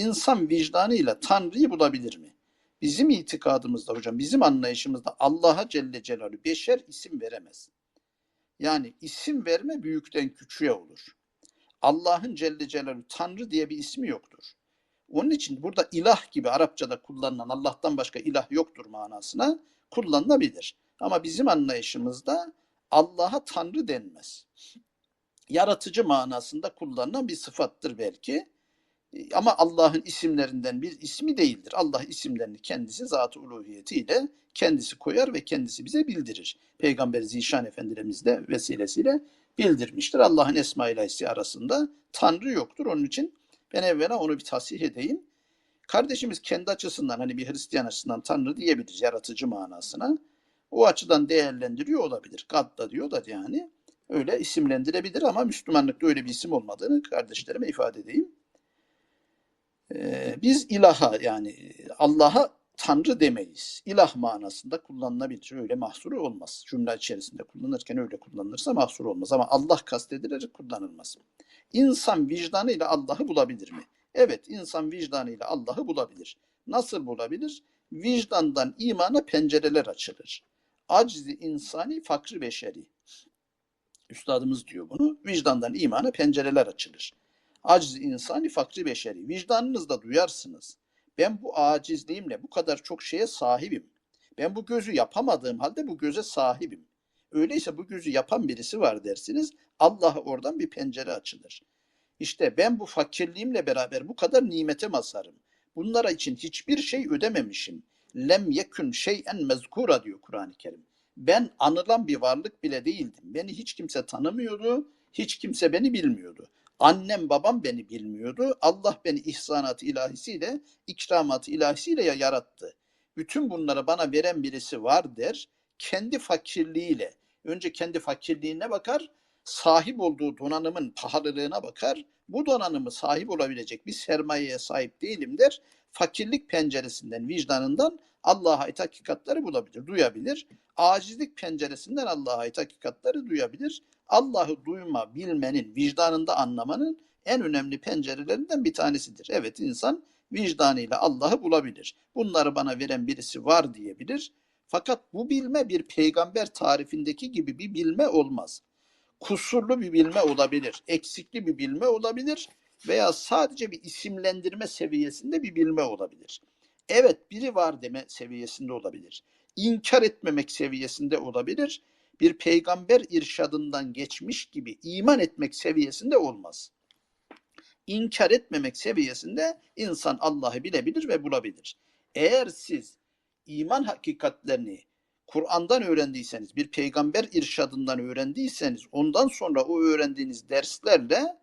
İnsan vicdanıyla Tanrı'yı bulabilir mi? Bizim itikadımızda hocam, bizim anlayışımızda Allah'a Celle Celaluhu beşer isim veremez. Yani isim verme büyükten küçüğe olur. Allah'ın Celle Celaluhu Tanrı diye bir ismi yoktur. Onun için burada ilah gibi Arapçada kullanılan Allah'tan başka ilah yoktur manasına kullanılabilir. Ama bizim anlayışımızda Allah'a Tanrı denmez. Yaratıcı manasında kullanılan bir sıfattır belki. Ama Allah'ın isimlerinden bir ismi değildir. Allah isimlerini kendisi zat-ı uluhiyetiyle kendisi koyar ve kendisi bize bildirir. Peygamber Zişan Efendimiz de vesilesiyle bildirmiştir. Allah'ın Esma ilahisi arasında Tanrı yoktur. Onun için ben evvela onu bir tasih edeyim. Kardeşimiz kendi açısından hani bir Hristiyan açısından Tanrı diyebiliriz yaratıcı manasına. O açıdan değerlendiriyor olabilir. God diyor da yani öyle isimlendirebilir ama Müslümanlıkta öyle bir isim olmadığını kardeşlerime ifade edeyim. Ee, biz ilaha yani Allah'a Tanrı demeyiz. İlah manasında kullanılabilir. Öyle mahsuru olmaz. Cümle içerisinde kullanırken öyle kullanılırsa mahsur olmaz. Ama Allah kastedilerek kullanılmaz. İnsan vicdanıyla Allah'ı bulabilir mi? Evet, insan vicdanıyla Allah'ı bulabilir. Nasıl bulabilir? Vicdandan imana pencereler açılır. Aczi insani fakri beşeri. Üstadımız diyor bunu. Vicdandan imana pencereler açılır. Aciz insani fakri beşeri. Vicdanınızda duyarsınız. Ben bu acizliğimle bu kadar çok şeye sahibim. Ben bu gözü yapamadığım halde bu göze sahibim. Öyleyse bu gözü yapan birisi var dersiniz. Allah'a oradan bir pencere açılır. İşte ben bu fakirliğimle beraber bu kadar nimete mazharım. Bunlara için hiçbir şey ödememişim. Lem yekün şeyen mezkura diyor Kur'an-ı Kerim. Ben anılan bir varlık bile değildim. Beni hiç kimse tanımıyordu. Hiç kimse beni bilmiyordu. Annem babam beni bilmiyordu. Allah beni ihsanat ilahisiyle, ikramat ilahisiyle ya yarattı. Bütün bunları bana veren birisi var der. Kendi fakirliğiyle, önce kendi fakirliğine bakar, sahip olduğu donanımın pahalılığına bakar. Bu donanımı sahip olabilecek bir sermayeye sahip değilim der. Fakirlik penceresinden, vicdanından Allah'a ait hakikatleri bulabilir, duyabilir. Acizlik penceresinden Allah'a ait hakikatleri duyabilir. Allah'ı duyma, bilmenin, vicdanında anlamanın en önemli pencerelerinden bir tanesidir. Evet insan vicdanıyla Allah'ı bulabilir. Bunları bana veren birisi var diyebilir. Fakat bu bilme bir peygamber tarifindeki gibi bir bilme olmaz. Kusurlu bir bilme olabilir, eksikli bir bilme olabilir veya sadece bir isimlendirme seviyesinde bir bilme olabilir. Evet biri var deme seviyesinde olabilir. İnkar etmemek seviyesinde olabilir bir peygamber irşadından geçmiş gibi iman etmek seviyesinde olmaz. İnkar etmemek seviyesinde insan Allah'ı bilebilir ve bulabilir. Eğer siz iman hakikatlerini Kur'an'dan öğrendiyseniz, bir peygamber irşadından öğrendiyseniz, ondan sonra o öğrendiğiniz derslerle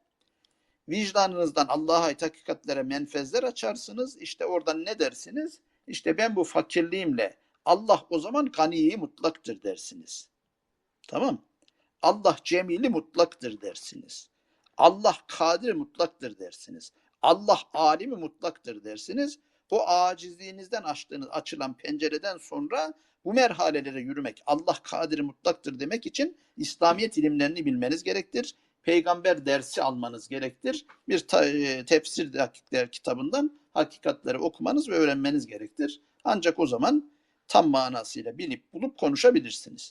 vicdanınızdan Allah'a hakikatlere menfezler açarsınız. İşte oradan ne dersiniz? İşte ben bu fakirliğimle Allah o zaman ganiyi mutlaktır dersiniz. Tamam. Allah cemili mutlaktır dersiniz. Allah kadir mutlaktır dersiniz. Allah alimi mutlaktır dersiniz. O acizliğinizden açtığınız açılan pencereden sonra bu merhalelere yürümek Allah kadir mutlaktır demek için İslamiyet ilimlerini bilmeniz gerektir. Peygamber dersi almanız gerektir. Bir e, tefsir hakikler kitabından hakikatleri okumanız ve öğrenmeniz gerektir. Ancak o zaman tam manasıyla bilip bulup konuşabilirsiniz.